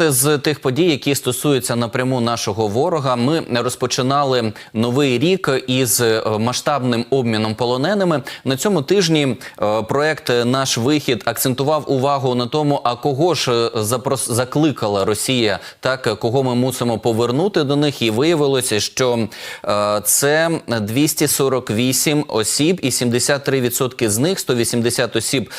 З тих подій, які стосуються напряму нашого ворога, ми розпочинали новий рік із е, масштабним обміном полоненими. На цьому тижні е, проект Наш вихід акцентував увагу на тому, а кого ж е, запрос... закликала Росія, так кого ми мусимо повернути до них. І виявилося, що це 248 осіб, і 73% з них 180 осіб.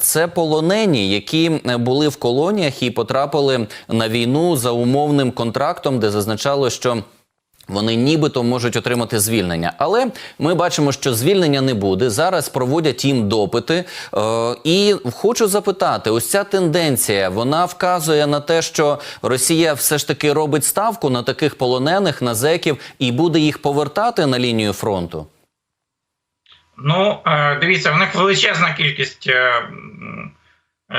Це полонені, які були в колоніях і потрапили на війну за умовним контрактом, де зазначало, що. Вони нібито можуть отримати звільнення, але ми бачимо, що звільнення не буде. Зараз проводять їм допити. Е, і хочу запитати: ось ця тенденція вона вказує на те, що Росія все ж таки робить ставку на таких полонених на зеків і буде їх повертати на лінію фронту. Ну, е, дивіться, в них величезна кількість е,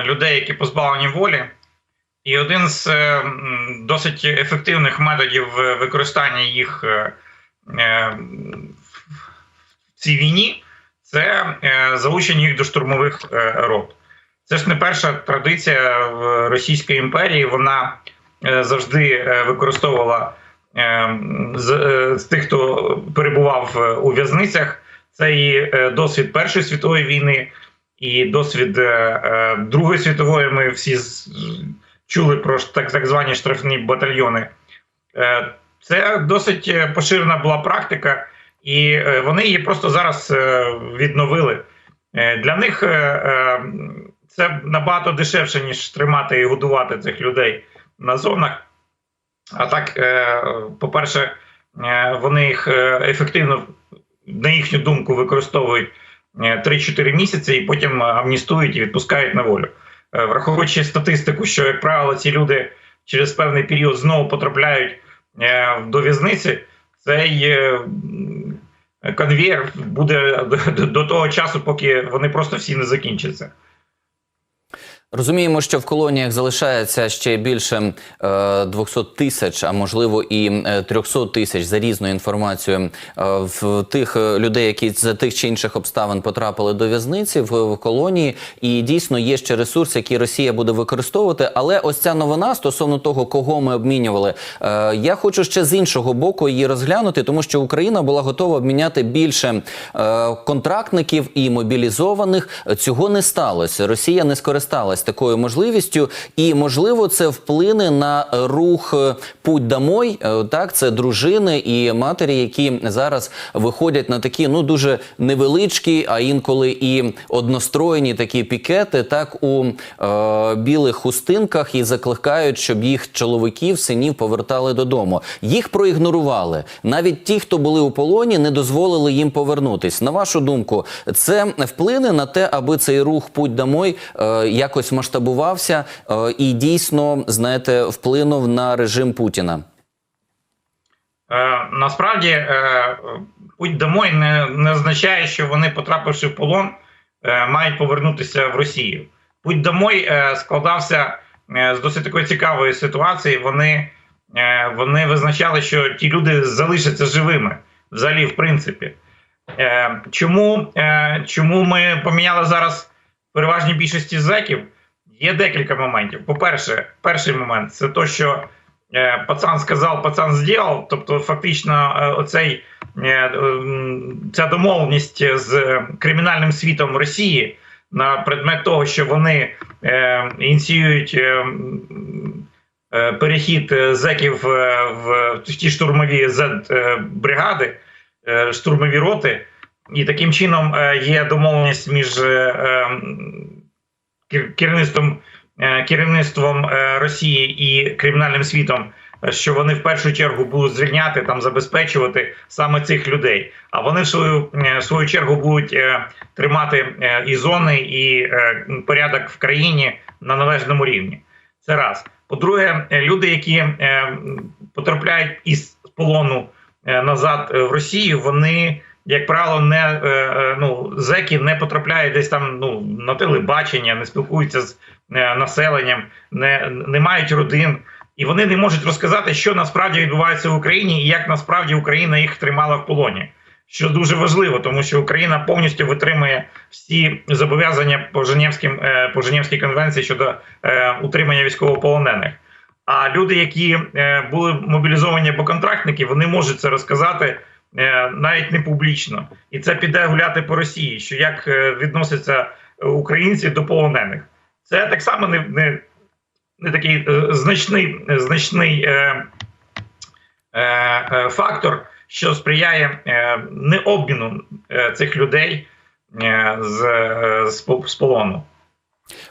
людей, які позбавлені волі. І один з е, досить ефективних методів е, використання їх е, в цій війні це залучення їх до штурмових рот. Це ж не перша традиція Російської імперії. Вона завжди використовувала з, тих, хто перебував у в'язницях. Це і досвід Першої світової війни, і досвід Другої світової. Ми всі чули про так, звані штрафні батальйони. Е, Це досить е, поширена була практика, і е, вони її просто зараз відновили. Для них це набагато дешевше, ніж тримати і годувати цих людей на зонах. А так, по-перше, вони їх ефективно, на їхню думку, використовують е, 3-4 місяці і потім амністують і відпускають на волю. Е, Враховуючи статистику, що, як правило, ці люди через певний період знову потрапляють е, до в'язниці, цей конвейер буде до того часу, поки вони просто всі не закінчаться. Розуміємо, що в колоніях залишається ще більше е, 200 тисяч, а можливо і е, 300 тисяч за різною інформацією е, в тих е, людей, які за тих чи інших обставин потрапили до в'язниці в, колонії. І дійсно є ще ресурс, який Росія буде використовувати. Але ось ця новина стосовно того, кого ми обмінювали, е, я хочу ще з іншого боку її розглянути, тому що Україна була готова обміняти більше е, контрактників і мобілізованих. Цього не сталося. Росія не скористалась такою можливістю, і можливо це вплине на рух е, путь домой. Е, Так, це дружини і матері, які зараз виходять на такі ну дуже невеличкі, а інколи і одностройні такі пікети, так у е, білих хустинках і закликають, щоб їх чоловіків, синів повертали додому. Їх проігнорували. Навіть ті, хто були у полоні, не дозволили їм повернутись. На вашу думку, це вплине на те, аби цей рух путь домой е, якось масштабувався е, і дійсно, знаєте, вплинув на режим Путіна. Е, насправді е, путь домой не, не означає, що вони, потрапивши в полон, е, мають повернутися в Росію. Путь домой е, складався е, з досить такої цікавої ситуації. Вони, е, вони визначали, що ті люди залишаться живими взагалі, в принципі. Е, чому, е, чому ми поміняли зараз переважній більшості зеків? Є декілька моментів. По-перше, перший момент це то, що е, пацан сказав, пацан зробив. Тобто, фактично, е, оцей, е, ця домовленість з кримінальним світом Росії на предмет того, що вони ініціюють перехід зеків в, ті штурмові Z-бригади, е, штурмові роти. І таким чином є домовленість між керівництвом, е, керівництвом е, Росії і кримінальним світом, що вони в першу чергу будуть звільняти там, забезпечувати саме цих людей. А вони в свою, е, в свою чергу будуть тримати і зони, і порядок в країні на належному рівні. Це раз. По-друге, люди, які потрапляють із полону назад в Росію, вони, як правило, не е, е, ну, зеки не потрапляють десь там ну, на телебачення, не спілкуються з е, населенням, не, не мають родин. І вони не можуть розказати, що насправді відбувається в Україні і як насправді Україна їх тримала в полоні. Що дуже важливо, тому що Україна повністю витримує всі зобов'язання по Женевським по Женевській конвенції щодо е, утримання військовополонених. А люди, які е, були мобілізовані або контрактники, вони можуть це розказати навіть не публічно, і це піде гуляти по Росії. Що як е, відносяться українці до полонених, це так само не, не, не такий е, значний, значний е, е, е, фактор, що сприяє е, не обміну е, цих людей е, з, е, з, з полону.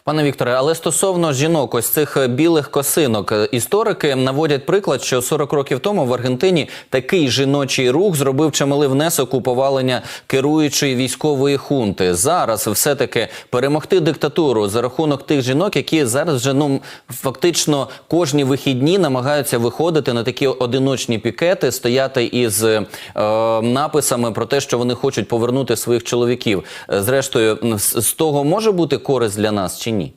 Пане Вікторе, але стосовно жінок, ось цих е, білих косинок, е, історики наводять приклад, що 40 років тому в Аргентині такий жіночий рух зробив чималий внесок у повалення керуючої військової хунти. Зараз все-таки перемогти диктатуру за рахунок тих жінок, які зараз вже ну фактично кожні вихідні намагаються виходити на такі одиночні пікети, стояти із е, написами про те, що вони хочуть повернути своїх чоловіків. Е, Зрештою, з того може бути користь для нас чи ні?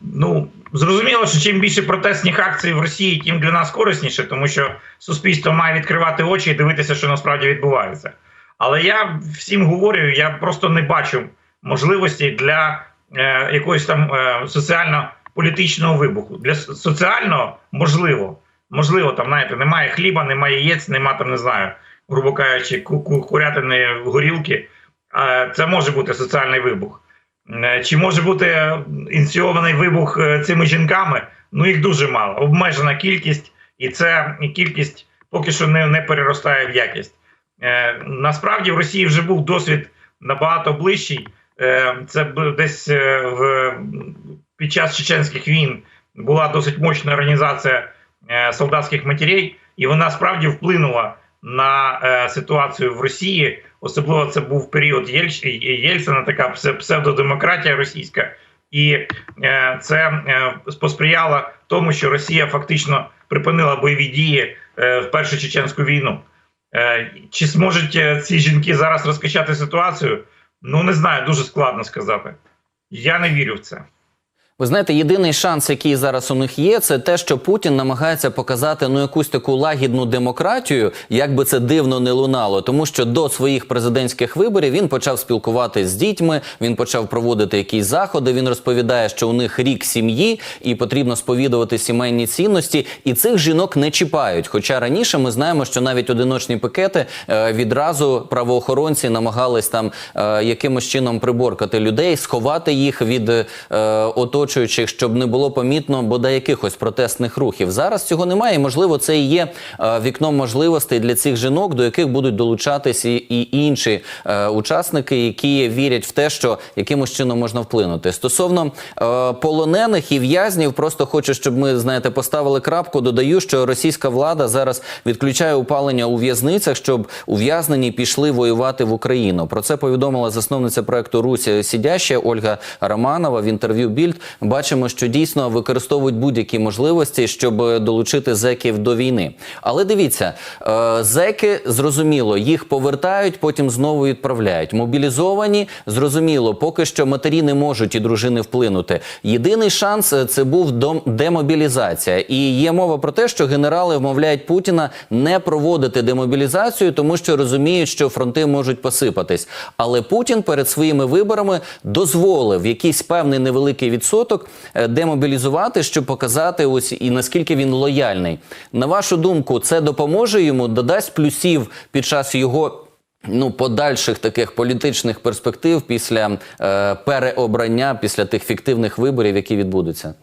Ну зрозуміло, що чим більше протестних акцій в Росії, тим для нас корисніше, тому що суспільство має відкривати очі і дивитися, що насправді відбувається. Але я всім говорю, я просто не бачу можливості для е, якогось там е, соціально-політичного вибуху. Для соціального можливо, можливо, там знаєте, немає хліба, немає яєць, немає там, не знаю, грубо кажучи, ку- ку- курятини горілки. Е, це може бути соціальний вибух. Е, Чи може бути ініційований вибух е, цими жінками? Ну їх дуже мало, обмежена кількість, і це кількість поки що не, не переростає в якість. Е, насправді в Росії вже був досвід набагато ближчий. Е, це десь е, в під час чеченських війн була досить мощна організація е, солдатських матерей, і вона справді вплинула на е, ситуацію в Росії. Особливо це був період Єльч... Єльцина, така псевдодемократія російська, і е, це е, посприяло тому, що Росія фактично припинила бойові дії е, в першу чеченську війну. Чи зможуть ці жінки зараз розкачати ситуацію? Ну не знаю, дуже складно сказати. Я не вірю в це. Ви знаєте, єдиний шанс, який зараз у них є, це те, що Путін намагається показати ну якусь таку лагідну демократію, як би це дивно не лунало, тому що до своїх президентських виборів він почав спілкуватись з дітьми, він почав проводити якісь заходи. Він розповідає, що у них рік сім'ї і потрібно сповідувати сімейні цінності, і цих жінок не чіпають. Хоча раніше ми знаємо, що навіть одиночні пикети е, відразу правоохоронці намагались там е, якимось чином приборкати людей, сховати їх від е, оточуючих, щоб не було помітно бодай якихось протестних рухів. Зараз цього немає. Можливо, це і є е, вікном можливостей для цих жінок, до яких будуть долучатись і, і інші е, учасники, які вірять в те, що якимось чином можна вплинути. Стосовно е, полонених і в'язнів, просто хочу, щоб ми знаєте, поставили крапку. Додаю, що російська влада зараз відключає опалення у в'язницях, щоб ув'язнені пішли воювати в Україну. Про це повідомила засновниця проекту Русь Сідяща Ольга Романова в інтерв'ю Більд. Бачимо, що дійсно використовують будь-які можливості, щоб долучити зеків до війни. Але дивіться, е, зеки зрозуміло, їх повертають, потім знову відправляють. Мобілізовані зрозуміло, поки що матері не можуть і дружини вплинути. Єдиний шанс е, це був демобілізація. І є мова про те, що генерали вмовляють Путіна не проводити демобілізацію, тому що розуміють, що фронти можуть посипатись. Але Путін перед своїми виборами дозволив якийсь певний невеликий відсоток е, демобілізувати, щоб показати ось і наскільки він лояльний. На вашу думку, це допоможе йому, додасть плюсів під час його. Ну, подальших таких політичних перспектив після е, переобрання, після тих фіктивних виборів, які відбудуться.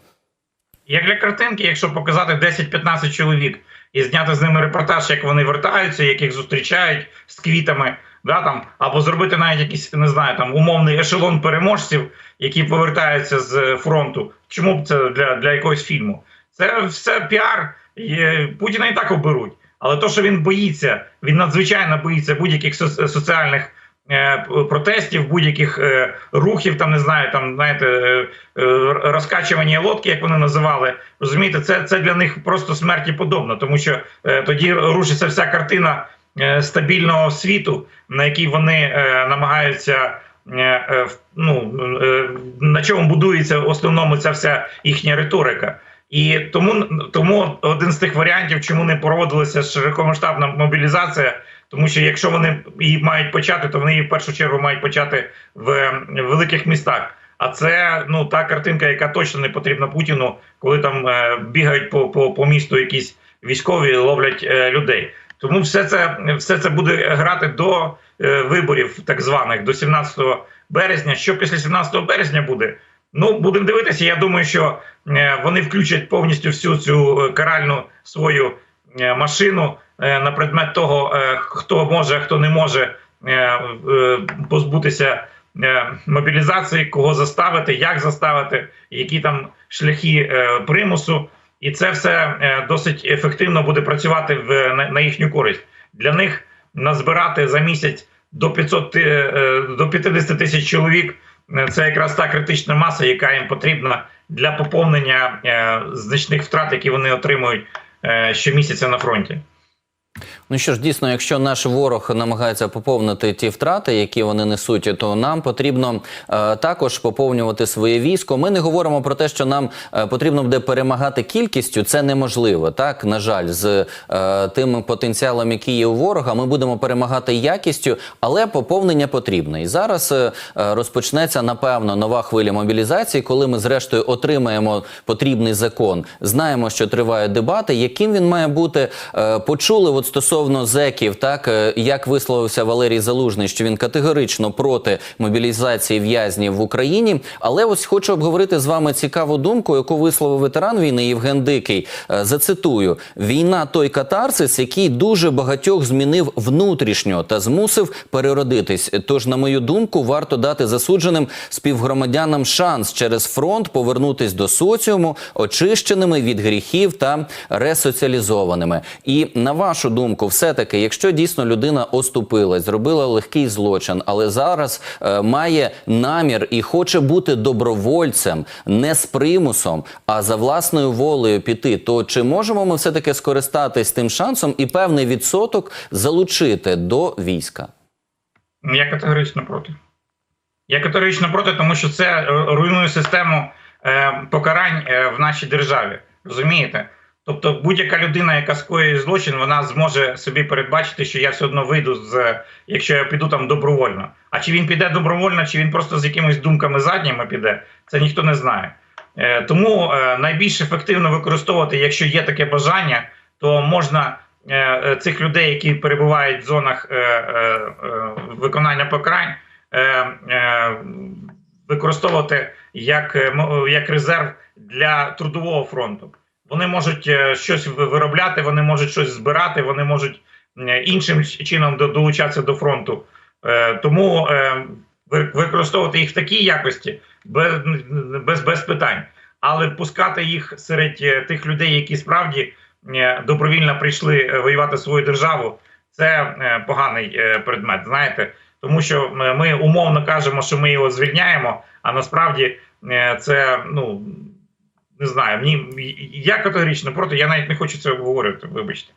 Як для картинки, якщо показати 10-15 чоловік і зняти з ними репортаж, як вони вертаються, як їх зустрічають з квітами, да, там, або зробити навіть якийсь, не знаю, там умовний ешелон переможців, які повертаються з фронту. Чому б це для, для якогось фільму? Це все піар. Е, Путіна і так оберуть. Але то, що він боїться, він надзвичайно боїться будь-яких соціальних е, протестів, будь-яких е, рухів, там не знаю, там знаєте, е, е, розкачування лодки, як вони називали. Розумієте, це, це для них просто смерті подобно, тому що е, тоді рушиться вся картина е, стабільного світу, на який вони е, намагаються. е, е, Ну е, на чому будується в основному ця вся їхня риторика, і тому тому один з тих варіантів, чому не проводилася широкомасштабна мобілізація, тому що якщо вони її мають почати, то вони її в першу чергу мають почати в е, великих містах. А це ну та картинка, яка точно не потрібна Путіну, коли там е, бігають по, по, по місту якісь військові ловлять е, людей. Тому все це все це буде грати до е, виборів, так званих до 17 березня. Що після 17 березня буде? Ну будемо дивитися. Я думаю, що е, вони включать повністю всю цю е, каральну свою е, машину е, на предмет того, е, хто може, а хто не може е, е, позбутися е, мобілізації, кого заставити, як заставити, які там шляхи е, примусу. І це все е, досить ефективно буде працювати в на, на їхню користь. Для них назбирати за місяць до 500 е, до 50 тисяч чоловік. е, Це якраз та критична маса, яка їм потрібна для поповнення е, значних втрат, які вони отримують е, щомісяця на фронті. Ну що ж, дійсно, якщо наш ворог намагається поповнити ті втрати, які вони несуть, то нам потрібно е, також поповнювати своє військо. Ми не говоримо про те, що нам е, потрібно буде перемагати кількістю. Це неможливо. Так, на жаль, з е, тим потенціалом, який є у ворога, ми будемо перемагати якістю, але поповнення потрібно. І зараз е, розпочнеться напевно нова хвиля мобілізації, коли ми зрештою отримаємо потрібний закон. Знаємо, що тривають дебати. Яким він має бути? Е, Почули от стосовно зеків, так е, як висловився Валерій Залужний, що він категорично проти мобілізації в'язнів в Україні. Але ось хочу обговорити з вами цікаву думку, яку висловив ветеран війни Євген Дикий. Е, Зацитую: війна той катарсис, який дуже багатьох змінив внутрішньо та змусив переродитись. Тож, на мою думку, варто дати засудженим співгромадянам шанс через фронт повернутись до соціуму, очищеними від гріхів та ресоціалізованими. І на вашу думку, все-таки, якщо дійсно людина оступилась, зробила легкий злочин, але зараз е, має намір і хоче бути добровольцем, не з примусом, а за власною волею піти, то чи можемо ми все-таки скористатись тим шансом і певний відсоток залучити до війська? Я категорично проти. Я категорично проти, тому що це е, руйнує систему е, покарань е, в нашій державі. Розумієте? Тобто, будь-яка людина, яка скоює злочин, вона зможе собі передбачити, що я все одно вийду з якщо я піду там добровольно. А чи він піде добровольно, чи він просто з якимись думками задніми піде, це ніхто не знає. Е, Тому е, найбільш ефективно використовувати, якщо є таке бажання, то можна е, цих людей, які перебувають в зонах виконання покарань, використовувати як, як резерв для трудового фронту. Вони можуть е, щось виробляти, вони можуть щось збирати, вони можуть іншим чином до- долучатися до фронту. Е, Тому е, ви- використовувати їх в такій якості без, без, без питань, але пускати їх серед тих людей, які справді добровільно прийшли воювати свою державу, це поганий предмет. Знаєте, тому що ми умовно кажемо, що ми його звільняємо, а насправді це ну не знаю. Мені я категорично проти. Я навіть не хочу це обговорювати. Вибачте.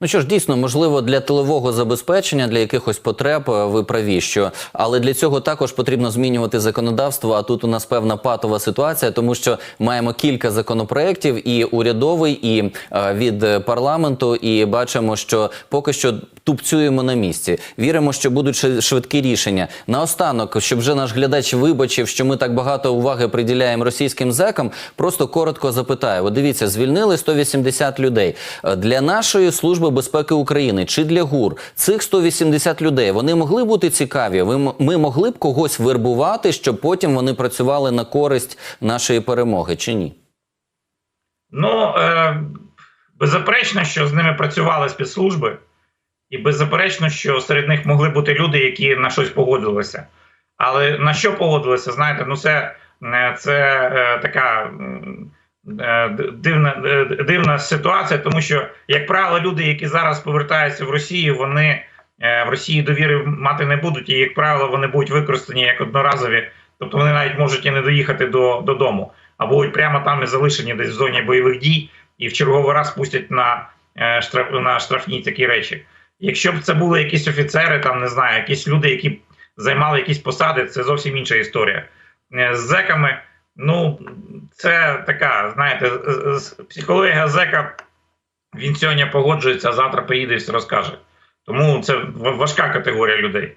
Ну що ж, дійсно, можливо, для тилового забезпечення, для якихось потреб е, ви праві, що але для цього також потрібно змінювати законодавство. А тут у нас певна патова ситуація, тому що маємо кілька законопроєктів, і урядовий, і е, від парламенту, і бачимо, що поки що тупцюємо на місці. Віримо, що будуть швидкі рішення. Наостанок, щоб вже наш глядач вибачив, що ми так багато уваги приділяємо російським зекам, просто коротко запитаю. От дивіться, звільнили 180 людей Е, для нашої служби безпеки України чи для ГУР. Цих 180 людей вони могли бути цікаві. Ми могли б когось вербувати, щоб потім вони працювали на користь нашої перемоги, чи ні? Ну е, беззаперечно, що з ними працювали спецслужби, і беззаперечно, що серед них могли бути люди, які на щось погодилися. Але на що погодилися? Знаєте, ну це, е, це е, така дивна, е, дивна ситуація, тому що, як правило, люди, які зараз повертаються в Росію, вони е, в Росії довіри мати не будуть, і, як правило, вони будуть використані як одноразові, тобто вони навіть можуть і не доїхати до, додому, а будуть прямо там і залишені десь в зоні бойових дій, і в черговий раз пустять на, е, штраф, на штрафні такі речі. Якщо б це були якісь офіцери, там не знаю, якісь люди, які займали якісь посади, це зовсім інша історія. Е, З зеками, ну це така, знаєте, психологія зека, він сьогодні погоджується, а завтра поїде і все розкаже. Тому це важка категорія людей.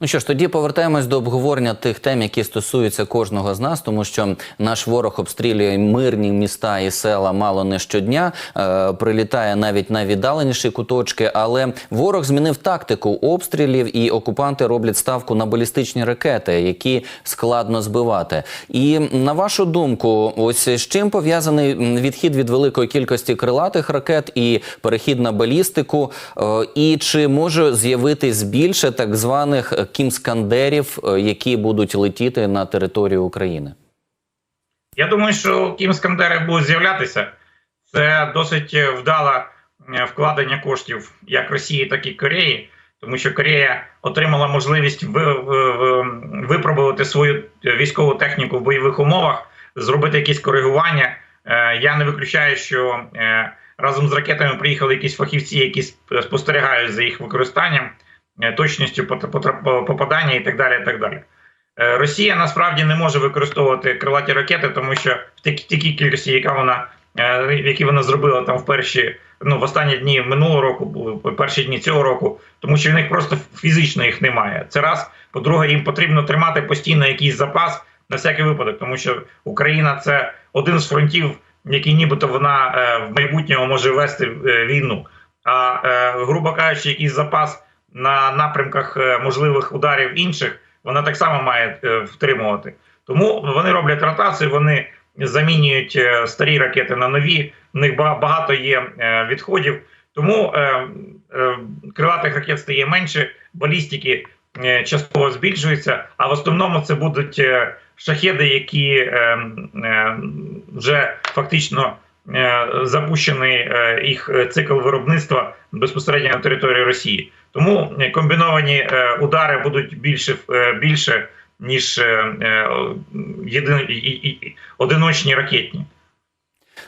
Ну що ж, тоді повертаємось до обговорення тих тем, які стосуються кожного з нас, тому що наш ворог обстрілює мирні міста і села мало не щодня, е, прилітає навіть на віддаленіші куточки. Але ворог змінив тактику обстрілів, і окупанти роблять ставку на балістичні ракети, які складно збивати. І на вашу думку, ось з чим пов'язаний відхід від великої кількості крилатих ракет і перехід на балістику, Е, і чи може з'явитись більше так званих е, кімскандерів, е, які будуть летіти на територію України? Я думаю, що кімскандери будуть з'являтися. Це досить вдале вкладення коштів як Росії, так і Кореї, тому що Корея отримала можливість ви- ви- ви- випробувати свою військову техніку в бойових умовах, зробити якісь коригування. Е, Я не виключаю, що е, разом з ракетами приїхали якісь фахівці, які спостерігають за їх використанням, точністю пот- попадання і так далі. І так далі. Е, Росія насправді не може використовувати крилаті ракети, тому що в такій кількості, яка вона е, які вона зробила там в перші, ну в останні дні минулого року, були перші дні цього року, тому що в них просто фізично їх немає. Це раз. По-друге, їм потрібно тримати постійно якийсь запас на всякий випадок, тому що Україна це один з фронтів, який нібито вона е, в майбутньому може вести е, війну. А е, грубо кажучи, якийсь запас на напрямках е, можливих ударів інших вона так само має е, втримувати. Тому вони роблять ротацію, вони замінюють е, старі ракети на нові. В них багато є відходів. Тому крилатих ракет стає менше, балістики частково збільшуються, а в основному це будуть шахеди, які вже фактично запущений їх цикл виробництва безпосередньо на території Росії. Тому е, комбіновані е, удари будуть більше е, більше ніж єдин, одиночні ракетні.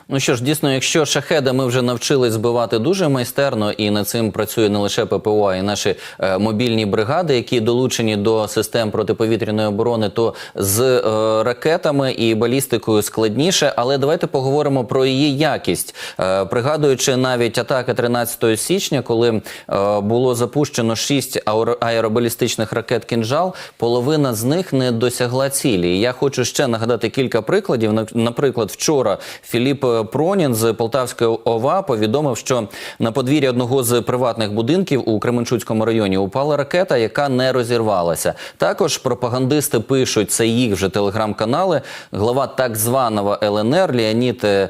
Ну що ж, дійсно, якщо шахеда ми вже навчились збивати дуже майстерно, і над цим працює не лише ППО, а й наші е, мобільні бригади, які долучені до систем протиповітряної оборони, то з е, ракетами і балістикою складніше. Але давайте поговоримо про її якість, е, пригадуючи навіть атаки 13 січня, коли е, було запущено шість аеро- аеробалістичних ракет «Кінжал», половина з них не досягла цілі. Я хочу ще нагадати кілька прикладів. Наприклад, вчора Філіп Пронін з Полтавської ОВА повідомив, що на подвір'я одного з приватних будинків у Кременчуцькому районі упала ракета, яка не розірвалася. Також пропагандисти пишуть це їх вже телеграм-канали. Глава так званого ЛНР Леонид э,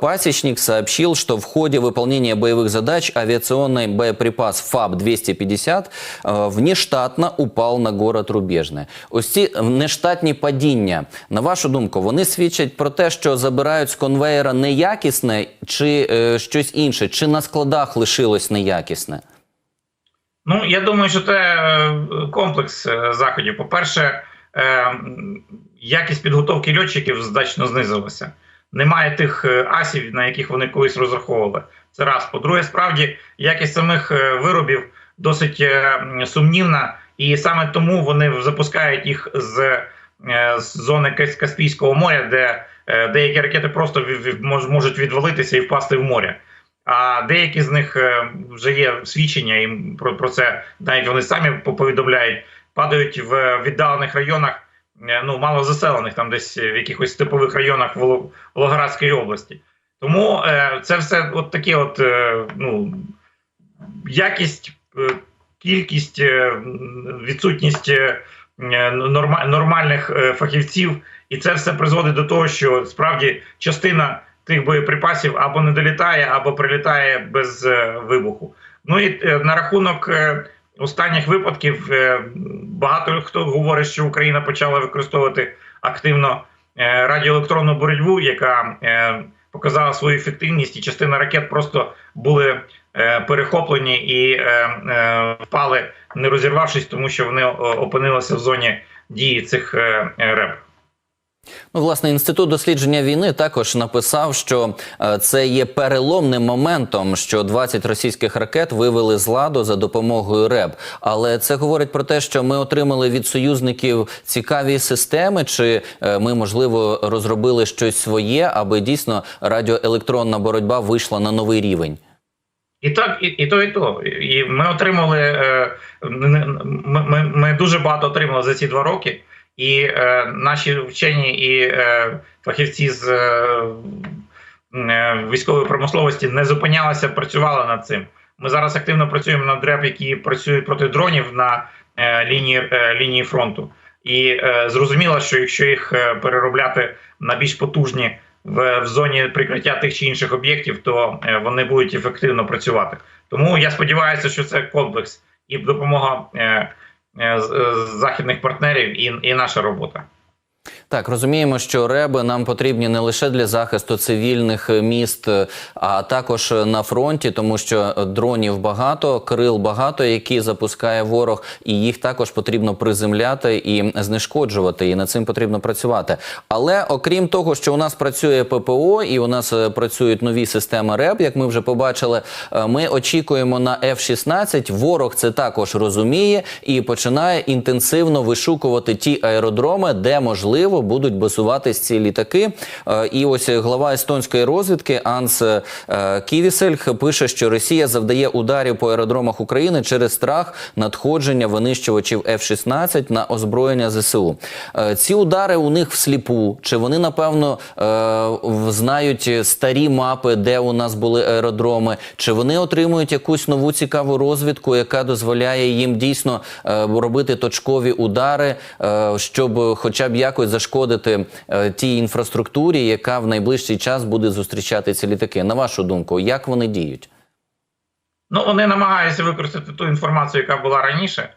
Пасечник сообщил, что в ходе выполнения боевых задач авиационный боеприпас ФАБ-250 э, внештатно упал на город Рубежне. Ось ці нештатні падіння, на вашу думку, вони свідчать про те, що забирають з конвеєра неякісне чи е, щось інше, чи на складах лишилось неякісне? Ну, я думаю, що це е, комплекс е, заходів. По-перше, е, якість підготовки льотчиків значно знизилася. Немає тих е, асів, на яких вони колись розраховували. Це раз. По-друге, справді, якість самих виробів досить сумнівна, і саме тому вони запускають їх з, з зони Кас- Каспійського моря, де деякі ракети просто можуть відвалитися і впасти в море. А деякі з них е, вже є свідчення, і про, це навіть вони самі повідомляють, падають в віддалених районах, е, ну мало заселених, там десь в якихось степових районах Волгоградської області. Тому е, це все от таке, от е, ну якість, е, кількість, е, відсутність е, норма- нормальних е, фахівців, і це все призводить до того, що справді частина тих боєприпасів або не долітає, або прилітає без е, вибуху. Ну і е, на рахунок е, останніх випадків багато хто говорить, що Україна почала використовувати активно радіоелектронну боротьбу, яка показала свою ефективність, і частина ракет просто були перехоплені і впали, не розірвавшись, тому що вони опинилися в зоні дії цих РЕП. Ну, власне, інститут дослідження війни також написав, що е, це є переломним моментом, що 20 російських ракет вивели з ладу за допомогою РЕБ. Але це говорить про те, що ми отримали від союзників цікаві системи, чи е, ми, можливо, розробили щось своє, аби дійсно радіоелектронна боротьба вийшла на новий рівень. І так, і, і то, і то. І ми отримали е, ми, ми, ми дуже багато отримали за ці два роки, і е, наші вчені і е, фахівці з е, е, військової промисловості не зупинялися, працювали над цим. Ми зараз активно працюємо над РЕП, які працюють проти дронів на е, лінії, е, лінії фронту. І е, зрозуміло, що якщо їх е, переробляти на більш потужні в, в зоні прикриття тих чи інших об'єктів, то е, вони будуть ефективно працювати. Тому я сподіваюся, що це комплекс і допомога е, західних партнерів, і, і наша робота. Так, розуміємо, що реби нам потрібні не лише для захисту цивільних е, міст, е, а також е, на фронті, тому що дронів багато, крил багато, які запускає ворог, і їх також потрібно приземляти і знешкоджувати. І над цим потрібно працювати. Але окрім того, що у нас працює ППО і у нас працюють нові системи РЕБ, як ми вже побачили, ми очікуємо на F-16. Ворог це також розуміє і починає інтенсивно вишукувати ті аеродроми, де можливо будуть базуватись ці літаки. Е, І ось глава естонської розвідки Анс е, Ківісельх пише, що Росія завдає ударів по аеродромах України через страх надходження винищувачів F-16 на озброєння ЗСУ. Е, Ці удари у них всліпу. Чи вони напевно знають старі мапи, де у нас були аеродроми? Чи вони отримують якусь нову цікаву розвідку, яка дозволяє їм дійсно робити точкові удари, щоб хоча б якось зашкодити е, тій інфраструктурі, яка в найближчий час буде зустрічати ці літаки? На вашу думку, як вони діють? Ну, вони намагаються використати ту інформацію, яка була раніше.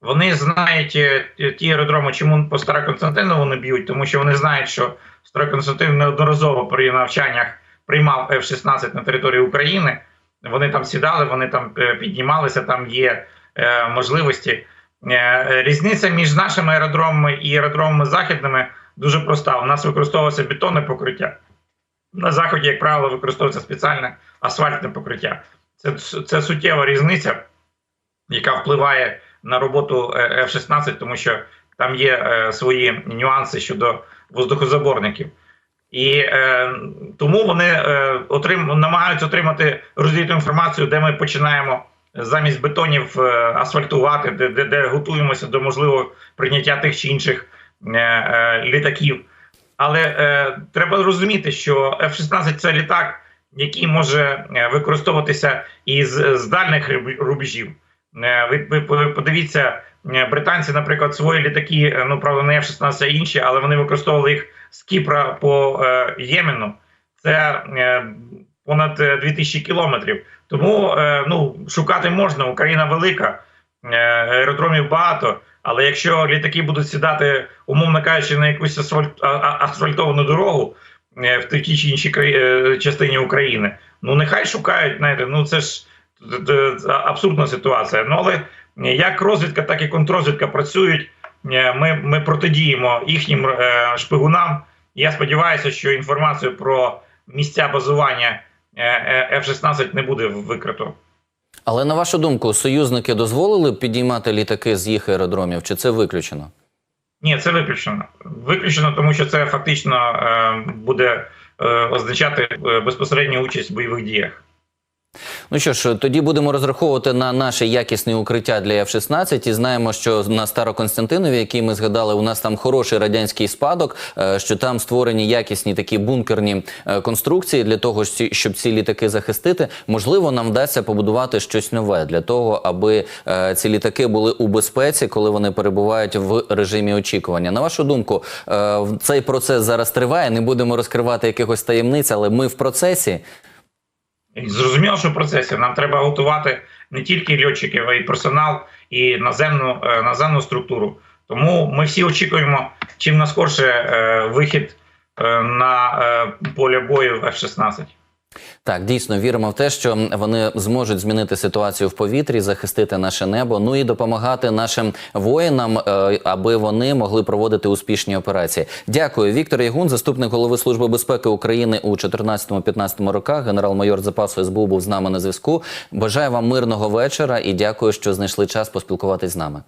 Вони знають е, ті аеродроми, чому по Староконстантину вони б'ють, тому що вони знають, що Староконстантин неодноразово при навчаннях приймав F-16 на території України. Вони там сідали, вони там е, піднімалися, там є е, можливості. Е, різниця між нашими аеродромами і аеродромами західними дуже проста. У нас використовується бетонне покриття. На заході, як правило, використовується спеціальне асфальтне покриття. Це, це суттєва різниця, яка впливає на роботу е, F-16, тому що там є е, свої нюанси щодо воздухозаборників. І е, тому вони е, отрим, намагаються отримати розвідну інформацію, де ми починаємо замість бетонів е, асфальтувати, де, де, де готуємося до можливого прийняття тих чи інших е, е, літаків. Але е, треба розуміти, що F-16 це літак, який може використовуватися із з дальних рубежів. Е, Ви, ви, подивіться, британці, наприклад, свої літаки, ну правда, не F-16, а інші, але вони використовували їх з Кіпра по е, Ємену. Це е, понад е, 2000 кілометрів. Тому е, ну, шукати можна. Україна велика, е, аеродромів багато. Але якщо літаки будуть сідати, умовно кажучи, на якусь асфальт, асфальтовану дорогу е, в тій чи іншій краї- е, частині України, ну нехай шукають, знаєте, ну це ж абсурдна ситуація. Ну але як розвідка, так і контррозвідка працюють. Е, Ми, ми протидіємо їхнім е, шпигунам. Я сподіваюся, що інформацію про місця базування е, е, F-16 не буде викрито. Але на вашу думку, союзники дозволили підіймати літаки з їх аеродромів, чи це виключено? Ні, це виключено. Виключено, тому що це фактично е, буде е, означати е, безпосередню участь в бойових діях. Ну що ж, тоді будемо розраховувати на наші якісні укриття для F-16 і знаємо, що на Староконстантинові, який ми згадали, у нас там хороший радянський спадок, е, що там створені якісні такі бункерні е, конструкції для того, щоб ці літаки захистити. Можливо, нам вдасться побудувати щось нове для того, аби е, ці літаки були у безпеці, коли вони перебувають в режимі очікування. На вашу думку, цей процес зараз триває. Не будемо розкривати якихось таємниць, але ми в процесі. Зрозуміло, що в процесі нам треба готувати не тільки льотчиків, а й персонал і наземну, е, наземну структуру. Тому ми всі очікуємо чим наскорше е, вихід е, на поле бою F-16. Так, дійсно віримо в те, що вони зможуть змінити ситуацію в повітрі, захистити наше небо, ну і допомагати нашим воїнам, е, аби вони могли проводити успішні операції. Дякую, Віктор Ягун, заступник голови служби безпеки України у 14-15 роках. Генерал-майор запасу СБУ був з нами на зв'язку. Бажаю вам мирного вечора і дякую, що знайшли час поспілкуватись з нами.